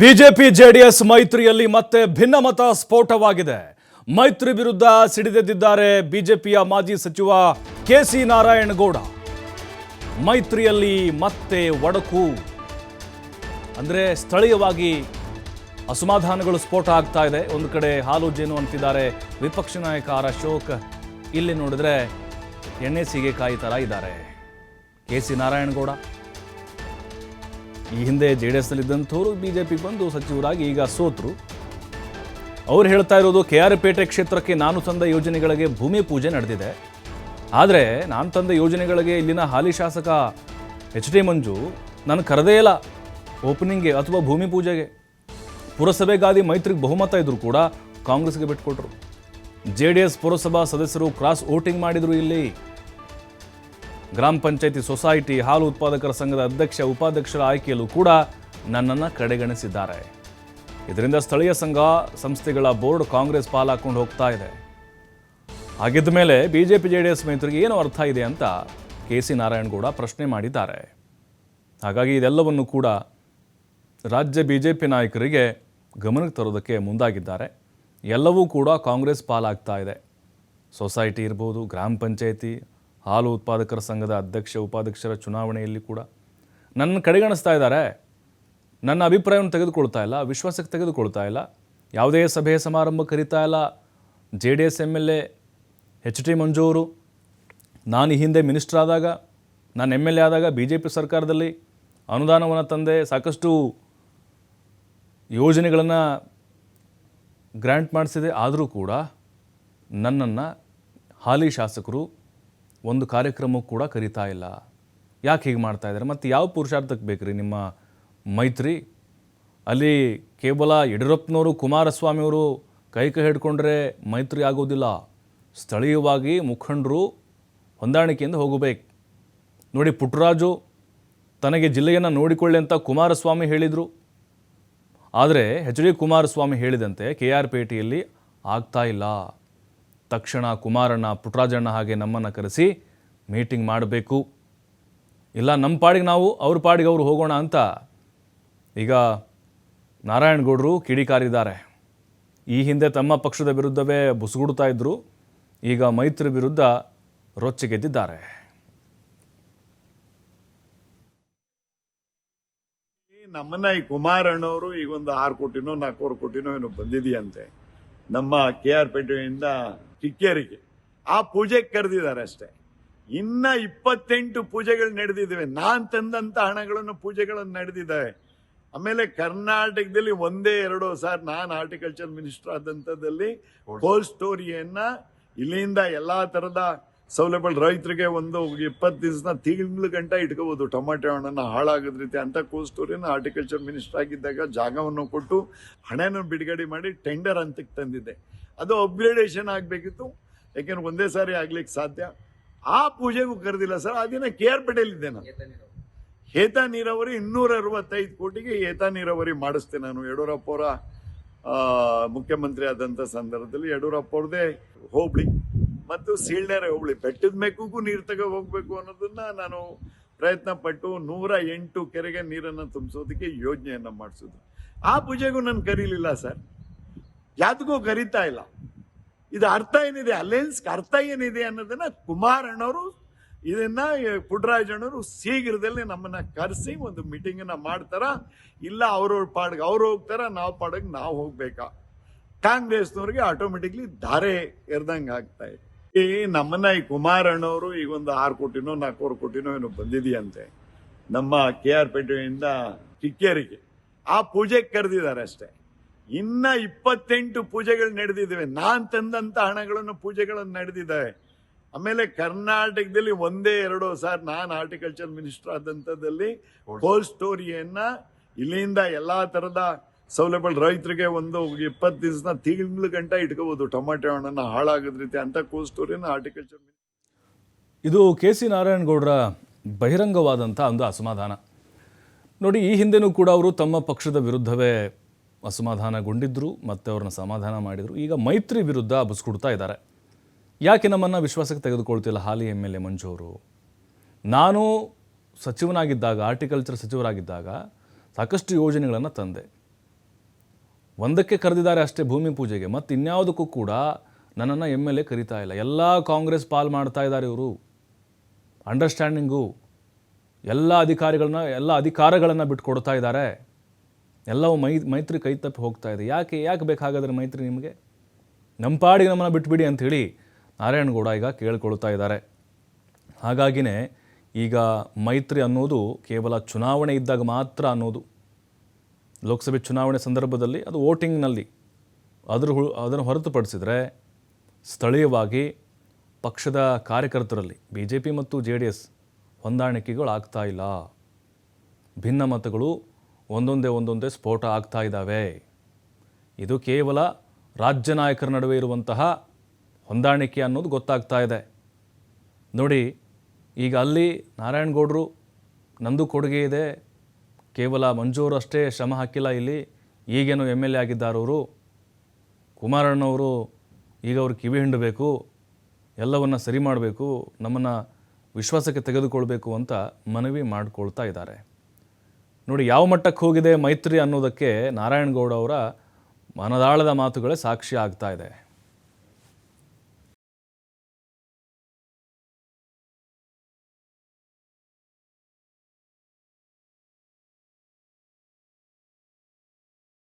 BJP JDS ಮೈತ್ರಿಯಲ್ಲಿ ಮತ್ತೆ ಭಿನ್ನಮತ ಸ್ಫೋಟವಾಗಿದೆ. ಮೈತ್ರಿ ವಿರುದ್ಧ ಸಿಡಿದೆದ್ದಿದ್ದಾರೆ ಬಿಜೆಪಿಯ ಮಾಜಿ ಸಚಿವ ಕೆ ಸಿ ನಾರಾಯಣಗೌಡ. ಮೈತ್ರಿಯಲ್ಲಿ ಮತ್ತೆ ಒಡಕು. ಅಂದರೆ ಸ್ಥಳೀಯವಾಗಿ ಅಸಮಾಧಾನಗಳು ಸ್ಫೋಟ ಆಗ್ತಾ ಇದೆ. ಒಂದು ಕಡೆ ಹಾಲು ಜೇನು ಅಂತಿದ್ದಾರೆ. ವಿಪಕ್ಷ ನಾಯಕ ಆರ್ ಅಶೋಕ್. ಇಲ್ಲಿ ನೋಡಿದ್ರೆ ಎಣ್ಣೆ ಸೀಗೆಕಾಯಿ ಥರ ಇದ್ದಾರೆ. K C Narayanagowda. ಈ ಹಿಂದೆ ಜೆ ಡಿ ಎಸ್ನಲ್ಲಿದ್ದಂಥವರು ಬಿ ಜೆ ಪಿಗೆ ಬಂದು ಸಚಿವರಾಗಿ ಈಗ ಸೋತರು. ಅವ್ರು ಹೇಳ್ತಾ ಇರೋದು ಕೆ ಆರ್ ಪೇಟೆ ಕ್ಷೇತ್ರಕ್ಕೆ ನಾನು ತಂದ ಯೋಜನೆಗಳಿಗೆ ಭೂಮಿ ಪೂಜೆ ನಡೆದಿದೆ. ಆದರೆ ನಾನು ತಂದ ಯೋಜನೆಗಳಿಗೆ ಇಲ್ಲಿನ ಹಾಲಿ ಶಾಸಕ ಎಚ್ ಡಿ ಮಂಜು ನಾನು ಕರೆದೇ ಇಲ್ಲ ಓಪನಿಂಗ್ಗೆ ಅಥವಾ ಭೂಮಿ ಪೂಜೆಗೆ. ಪುರಸಭೆಗಾದಿ ಮೈತ್ರಿಗೆ ಬಹುಮತ ಇದ್ದರೂ ಕೂಡ ಕಾಂಗ್ರೆಸ್ಗೆ ಬಿಟ್ಕೊಟ್ರು. ಜೆ ಡಿ ಎಸ್ ಪುರಸಭಾ ಸದಸ್ಯರು ಕ್ರಾಸ್ ವೋಟಿಂಗ್ ಮಾಡಿದರು ಇಲ್ಲಿ. ಗ್ರಾಮ ಪಂಚಾಯಿತಿ ಸೊಸೈಟಿ ಹಾಲು ಉತ್ಪಾದಕರ ಸಂಘದ ಅಧ್ಯಕ್ಷ ಉಪಾಧ್ಯಕ್ಷರ ಆಯ್ಕೆಯಲ್ಲೂ ಕೂಡ ನನ್ನನ್ನು ಕಡೆಗಣಿಸಿದ್ದಾರೆ. ಇದರಿಂದ ಸ್ಥಳೀಯ ಸಂಘ, ಸಂಸ್ಥೆಗಳ ಬೋರ್ಡ್ ಕಾಂಗ್ರೆಸ್ ಪಾಲಾಕೊಂಡು ಹೋಗ್ತಾ ಇದೆ. ಹಾಗಿದ್ದ ಮೇಲೆ ಬಿಜೆಪಿ ಜೆ ಡಿ ಎಸ್ ಮೈತ್ರಿಗೆ ಏನು ಅರ್ಥ ಇದೆ ಅಂತ ಕೆ ಸಿ ನಾರಾಯಣಗೌಡ ಪ್ರಶ್ನೆ ಮಾಡಿದ್ದಾರೆ. ಹಾಗಾಗಿ ಇದೆಲ್ಲವನ್ನು ಕೂಡ ರಾಜ್ಯ ಬಿ ಜೆ ಪಿ ನಾಯಕರಿಗೆ ಗಮನಕ್ಕೆ ತರೋದಕ್ಕೆ ಮುಂದಾಗಿದ್ದಾರೆ. ಎಲ್ಲವೂ ಕೂಡ ಕಾಂಗ್ರೆಸ್ ಪಾಲಾಗ್ತಾ ಇದೆ. ಸೊಸೈಟಿ ಇರ್ಬೋದು, ಗ್ರಾಮ ಪಂಚಾಯತಿ ಹಾಲು ಉತ್ಪಾದಕರ ಸಂಘದ ಅಧ್ಯಕ್ಷ, ಉಪಾಧ್ಯಕ್ಷರ ಚುನಾವಣೆಯಲ್ಲಿ ಕೂಡ. ನನ್ನ ಕಡೆಗಣಿಸ್ತಾ ಇದ್ದಾರೆ. ನನ್ನ ಅಭಿಪ್ರಾಯವನ್ನು ತೆಗೆದುಕೊಳ್ತಾ ಇಲ್ಲ, ವಿಶ್ವಾಸಕ್ಕೆ ತೆಗೆದುಕೊಳ್ತಾ ಇಲ್ಲ. ಯಾವುದೇ ಸಭೆ ಸಮಾರಂಭ ಕರೀತಾ ಇಲ್ಲ. J D S M L A, H T Manju ನಾನು ಈ ಹಿಂದೆ ಮಿನಿಸ್ಟರ್ ಆದಾಗ, ನಾನು ಎಂ ಎಲ್ ಎ ಆದಾಗ ಬಿ ಜೆ ಪಿ ಸರ್ಕಾರದಲ್ಲಿ ಅನುದಾನವನ್ನು ತಂದೆ, ಸಾಕಷ್ಟು ಯೋಜನೆಗಳನ್ನು ಗ್ರ್ಯಾಂಟ್ ಮಾಡಿಸಿದೆ. ಆದರೂ ಕೂಡ ನನ್ನನ್ನು ಹಾಲಿ ಶಾಸಕರು ಒಂದು ಕಾರ್ಯಕ್ರಮಕ್ಕೂ ಕೂಡ ಕರೀತಾ ಇಲ್ಲ. ಯಾಕೆ ಹೀಗೆ ಮಾಡ್ತಾ ಇದ್ದಾರೆ? ಮತ್ತು ಯಾವ ಪುರುಷಾರ್ಥಕ್ಕೆ ಬೇಕ್ರಿ ನಿಮ್ಮ ಮೈತ್ರಿ? ಅಲ್ಲಿ ಕೇವಲ ಯಡಿಯೂರಪ್ಪನವರು, ಕುಮಾರಸ್ವಾಮಿಯವರು ಕೈ ಕೈ ಹಿಡ್ಕೊಂಡ್ರೆ ಮೈತ್ರಿ ಆಗೋದಿಲ್ಲ. ಸ್ಥಳೀಯವಾಗಿ ಮುಖಂಡರು ಹೊಂದಾಣಿಕೆಯಿಂದ ಹೋಗಬೇಕು. ನೋಡಿ, ಪುಟ್ಟರಾಜು ತನಗೆ ಜಿಲ್ಲೆಯನ್ನು ನೋಡಿಕೊಳ್ಳಿ ಅಂತ ಕುಮಾರಸ್ವಾಮಿ ಹೇಳಿದರು. ಆದರೆ ಎಚ್ ಡಿ ಕುಮಾರಸ್ವಾಮಿ ಹೇಳಿದಂತೆ ಕೆ ಆರ್ ಪೇಟೆಯಲ್ಲಿ ಆಗ್ತಾ ಇಲ್ಲ. ತಕ್ಷಣ ಕುಮಾರಣ್ಣ ಪುಟ್ರಾಜಣ್ಣ ಹಾಗೆ ನಮ್ಮನ್ನು ಕರೆಸಿ ಮೀಟಿಂಗ್ ಮಾಡಬೇಕು. ಇಲ್ಲ ನಮ್ಮ ಪಾಡಿಗೆ ನಾವು ಅವ್ರ ಪಾಡಿಗೆ ಅವರು ಹೋಗೋಣ ಅಂತ. ಈಗ ನಾರಾಯಣಗೌಡರು ಕಿಡಿಕಾರಿದ್ದಾರೆ. ಈ ಹಿಂದೆ ತಮ್ಮ ಪಕ್ಷದ ವಿರುದ್ಧವೇ ಬುಸುಗುಡ್ತಾ ಇದ್ದರು ಈಗ ಮೈತ್ರಿ ವಿರುದ್ಧ ರೊಚ್ಚಿಗೆದ್ದಿದ್ದಾರೆ ನಮ್ಮನ್ನ ಈ ಕುಮಾರಣ್ಣವರು, ಈಗ ಒಂದು ಆರು ಕೋಟಿನೋ ನಾಲ್ಕೂವರೆ ಕೋಟಿನೋ ಏನೋ ಬಂದಿದೆಯಂತೆ. ನಮ್ಮ ಕೆ ಆರ್ ಪೇಟೆಯಿಂದ ಕಿಕ್ಕೇರಿಗೆ. ಆ ಪೂಜೆಗೆ ಕರೆದಿದ್ದಾರೆ ಅಷ್ಟೇ. ಇನ್ನ ಇಪ್ಪತ್ತೆಂಟು ಪೂಜೆಗಳು ನಡೆದಿದ್ದಾವೆ. ನಾನ್ ತಂದಂತ ಹಣಗಳನ್ನು ಪೂಜೆಗಳನ್ನು ನಡೆದಿದ್ದಾವೆ. ಆಮೇಲೆ ಕರ್ನಾಟಕದಲ್ಲಿ ಒಂದೇ ಎರಡು ಸಾರ್ ನಾನ್ ಹಾರ್ಟಿಕಲ್ಚರ್ ಮಿನಿಸ್ಟರ್ ಆದಂತದಲ್ಲಿ ಕೋಲ್ಡ್ ಸ್ಟೋರಿಯನ್ನ ಇಲ್ಲಿಂದ ಎಲ್ಲಾ ತರದ ಸೌಲಭ್ಯಗಳು ರೈತರಿಗೆ ಒಂದು ಇಪ್ಪತ್ತು ದಿವಸನ ತಿಂಗಳ ಗಂಟ ಇಟ್ಕೋಬೋದು. ಟೊಮಾಟೊ ಹಣ್ಣನ್ನು ಹಾಳಾಗದ ರೀತಿ ಅಂತ ಕೋಲ್ಡ್ ಸ್ಟೋರಿನ ಹಾರ್ಟಿಕಲ್ಚರ್ ಮಿನಿಸ್ಟರ್ ಆಗಿದ್ದಾಗ ಜಾಗವನ್ನು ಕೊಟ್ಟು ಹಣನ ಬಿಡುಗಡೆ ಮಾಡಿ ಟೆಂಡರ್ ಅಂತಕ್ಕೆ ತಂದಿದ್ದೆ. ಅದು ಅಪ್ಗ್ರೇಡೇಷನ್ ಆಗಬೇಕಿತ್ತು. ಯಾಕೆಂದ್ರೆ ಒಂದೇ ಸಾರಿ ಆಗ್ಲಿಕ್ಕೆ ಸಾಧ್ಯ. ಆ ಪೂಜೆಗೂ ಕರೆದಿಲ್ಲ ಸರ್. ಆ ದಿನ ಕೆ ಆರ್ ಪೇಟೆಯಲ್ಲಿದ್ದೆ ನಾನು. ಏತ ನೀರಾವರಿ. ಇನ್ನೂರ ಅರವತ್ತೈದು ಕೋಟಿಗೆ ಏತ ನೀರಾವರಿ ಮಾಡಿಸ್ತೆ ನಾನು. ಯಡಿಯೂರಪ್ಪ ಅವರ ಮುಖ್ಯಮಂತ್ರಿ ಆದಂತ ಸಂದರ್ಭದಲ್ಲಿ ಯಡಿಯೂರಪ್ಪ ಅವ್ರದೇ ಹೋಬಳಿ. ಮತ್ತು ಸೀಳ್ನೆರೆ ಹೋಬಳಿ. ಬೆಟ್ಟದ ಮೇಕೂಗೂ ನೀರು ತಗೋ ಹೋಗ್ಬೇಕು ಅನ್ನೋದನ್ನ ನಾನು ಪ್ರಯತ್ನ ಪಟ್ಟು ನೂರ ಎಂಟು ಕೆರೆಗೆ ನೀರನ್ನು ತುಂಬಿಸೋದಕ್ಕೆ ಯೋಜನೆಯನ್ನ ಮಾಡಿಸೋದು. ಆ ಪೂಜೆಗೂ ನಾನು ಕರೀಲಿಲ್ಲ ಸರ್. ಯಾತಕ್ಕೂ ಕರೀತಾ ಇಲ್ಲ. ಇದು ಅರ್ಥ ಏನಿದೆ? ಅಲ್ಲೇನ್ಸ್ ಅರ್ಥ ಏನಿದೆ ಅನ್ನೋದನ್ನ ಕುಮಾರಣ್ಣವರು ಇದನ್ನ ಪುಟ್ಟರಾಜಣ್ಣವರು ಶೀಘ್ರದಲ್ಲಿ ನಮ್ಮನ್ನ ಕರೆಸಿ ಒಂದು ಮೀಟಿಂಗ್ ಅನ್ನ ಮಾಡ್ತಾರ? ಇಲ್ಲ ಅವ್ರವ್ರ ಪಾಡ್ಗೆ ಅವ್ರು ಹೋಗ್ತಾರ? ನಾವು ಪಾಡಿಗೆ ನಾವು ಹೋಗ್ಬೇಕಾ? ಕಾಂಗ್ರೆಸ್ನವ್ರಿಗೆ ಆಟೋಮೆಟಿಕ್ಲಿ ಧಾರೆ ಎರ್ದಂಗ್ ಆಗ್ತಾ ಇದೆ. ಈ ನಮ್ಮನ್ನ ಈ ಕುಮಾರಣ್ಣವರು ಈಗ ಒಂದು ಆರು ಕೋಟಿನೋ ನಾಲ್ಕೂವರೆ ಕೋಟಿನೋ ಏನೋ ಬಂದಿದೆಯಂತೆ. ನಮ್ಮ ಕೆ ಆರ್ ಪೇಟೆಯಿಂದ ಕಿಕ್ಕೇರಿಗೆ ಆ ಪೂಜೆಗೆ ಕರೆದಿದ್ದಾರೆ ಅಷ್ಟೇ. ಇನ್ನ ಇಪ್ಪತ್ತೆಂಟು ಪೂಜೆಗಳು ನಡೆದಿದ್ದಾವೆ. ನಾನ್ ತಂದಂತ ಹಣಗಳನ್ನು ಪೂಜೆಗಳನ್ನು ನಡೆದಿದ್ದಾವೆ. ಆಮೇಲೆ ಕರ್ನಾಟಕದಲ್ಲಿ ಒಂದೇ ಎರಡು ಸಾರ್ ನಾನ್ ಹಾರ್ಟಿಕಲ್ಚರ್ ಮಿನಿಸ್ಟರ್ ಆದಂತದಲ್ಲಿ ಕೋಲ್ಡ್ ಸ್ಟೋರಿಯನ್ನ ಇಲ್ಲಿಂದ ಎಲ್ಲಾ ತರದ ಸೌಲಭ್ಯಗಳು ರೈತರಿಗೆ ಒಂದು ಇಪ್ಪತ್ತು ದಿವಸ ತಿಂಗಳ ಗಂಟ ಇಟ್ಕೋಬಹುದು ಟೊಮಾಟೊ ಹಣ್ಣನ್ನು ಹಾಳಾಗದ ರೀತಿ ಅಂತ ಕೋಲ್ಡ್ ಆರ್ಟಿಕಲ್ಚರ್ ಇದು ಕೆ ಸಿ ನಾರಾಯಣಗೌಡರ ಬಹಿರಂಗವಾದಂಥ ಒಂದು ಅಸಮಾಧಾನ. ನೋಡಿ, ಈ ಹಿಂದೆನೂ ಕೂಡ ಅವರು ತಮ್ಮ ಪಕ್ಷದ ವಿರುದ್ಧವೇ ಅಸಮಾಧಾನಗೊಂಡಿದ್ದರು ಮತ್ತು ಅವ್ರನ್ನ ಸಮಾಧಾನ ಮಾಡಿದರು. ಈಗ ಮೈತ್ರಿ ವಿರುದ್ಧ ಬುಸ್ಕೊಡ್ತಾ ಇದ್ದಾರೆ. ಯಾಕೆ ನಮ್ಮನ್ನು ವಿಶ್ವಾಸಕ್ಕೆ ತೆಗೆದುಕೊಳ್ತಿಲ್ಲ ಹಾಲಿ ಎಂ ಎಲ್ ಎ ಮಂಜು ಅವರು? ನಾನು ಸಚಿವನಾಗಿದ್ದಾಗ ಆರ್ಟಿಕಲ್ಚರ್ ಸಚಿವರಾಗಿದ್ದಾಗ ಸಾಕಷ್ಟು ಯೋಜನೆಗಳನ್ನು ತಂದೆ. ಒಂದಕ್ಕೆ ಕರೆದಿದ್ದಾರೆ ಅಷ್ಟೇ ಭೂಮಿ ಪೂಜೆಗೆ ಮತ್ತು ಇನ್ಯಾವುದಕ್ಕೂ ಕೂಡ ನನ್ನನ್ನು ಎಂ ಎಲ್ ಎ ಕರಿತಾ ಇಲ್ಲ. ಎಲ್ಲ ಕಾಂಗ್ರೆಸ್ ಪಾಲ್ ಮಾಡ್ತಾ ಇದ್ದಾರೆ ಇವರು. ಅಂಡರ್ಸ್ಟ್ಯಾಂಡಿಂಗು ಎಲ್ಲ ಅಧಿಕಾರಿಗಳನ್ನ, ಎಲ್ಲ ಅಧಿಕಾರಗಳನ್ನು ಬಿಟ್ಕೊಡ್ತಾ ಇದ್ದಾರೆ. ಎಲ್ಲವೂ ಮೈ, ಮೈತ್ರಿ ಕೈ ತಪ್ಪಿ ಹೋಗ್ತಾ ಇದೆ. ಯಾಕೆ ಯಾಕೆ ಬೇಕಾಗಾದ್ರೆ ಮೈತ್ರಿ ನಿಮಗೆ? ನಮ್ಮ ಪಾಡಿಗೆ ನಮ್ಮನ್ನು ಬಿಟ್ಬಿಡಿ ಅಂಥೇಳಿ ನಾರಾಯಣಗೌಡ ಈಗ ಕೇಳ್ಕೊಳ್ತಾ ಇದ್ದಾರೆ. ಹಾಗಾಗಿನೇ ಈಗ ಮೈತ್ರಿ ಅನ್ನೋದು ಕೇವಲ ಚುನಾವಣೆ ಇದ್ದಾಗ ಮಾತ್ರ ಅನ್ನೋದು. ಲೋಕಸಭೆ ಚುನಾವಣೆ ಸಂದರ್ಭದಲ್ಲಿ ಅದು ವೋಟಿಂಗ್ನಲ್ಲಿ ಅದರ ಅದನ್ನು ಹೊರತುಪಡಿಸಿದರೆ ಸ್ಥಳೀಯವಾಗಿ ಪಕ್ಷದ ಕಾರ್ಯಕರ್ತರಲ್ಲಿ ಬಿ ಜೆ ಪಿ ಮತ್ತು ಜೆ ಡಿ ಎಸ್ ಹೊಂದಾಣಿಕೆಗಳು ಆಗ್ತಾ ಇಲ್ಲ. ಭಿನ್ನ ಮತಗಳು ಒಂದೊಂದೇ ಒಂದೊಂದೇ ಸ್ಫೋಟ ಆಗ್ತಾ ಇದ್ದಾವೆ. ಇದು ಕೇವಲ ರಾಜ್ಯ ನಾಯಕರ ನಡುವೆ ಇರುವಂತಹ ಹೊಂದಾಣಿಕೆ ಅನ್ನೋದು ಗೊತ್ತಾಗ್ತಾ ಇದೆ. ನೋಡಿ, ಈಗ ಅಲ್ಲಿ ನಾರಾಯಣಗೌಡರು ನಂದು ಕೊಡುಗೆ ಇದೆ ಕೇವಲ ಮಂಜೂರು ಅಷ್ಟೇ ಶ್ರಮ ಹಾಕಿಲ್ಲ ಇಲ್ಲಿ. ಈಗೇನು ಎಂ ಎಲ್ ಎ ಆಗಿದ್ದಾರವರು ಕುಮಾರಣ್ಣವರು ಈಗ ಅವ್ರು ಕಿವಿ ಹಿಂಡಬೇಕು. ಎಲ್ಲವನ್ನು ಸರಿ ಮಾಡಬೇಕು. ನಮ್ಮನ್ನು ವಿಶ್ವಾಸಕ್ಕೆ ತೆಗೆದುಕೊಳ್ಬೇಕು ಅಂತ ಮನವಿ ಮಾಡಿಕೊಳ್ತಾ ಇದ್ದಾರೆ. ನೋಡಿ, ಯಾವ ಮಟ್ಟಕ್ಕೆ ಹೋಗಿದೆ ಮೈತ್ರಿ ಅನ್ನೋದಕ್ಕೆ ನಾರಾಯಣಗೌಡ ಅವರ ಮನದಾಳದ ಮಾತುಗಳೇ ಸಾಕ್ಷಿ ಆಗ್ತಾ ಇದೆ.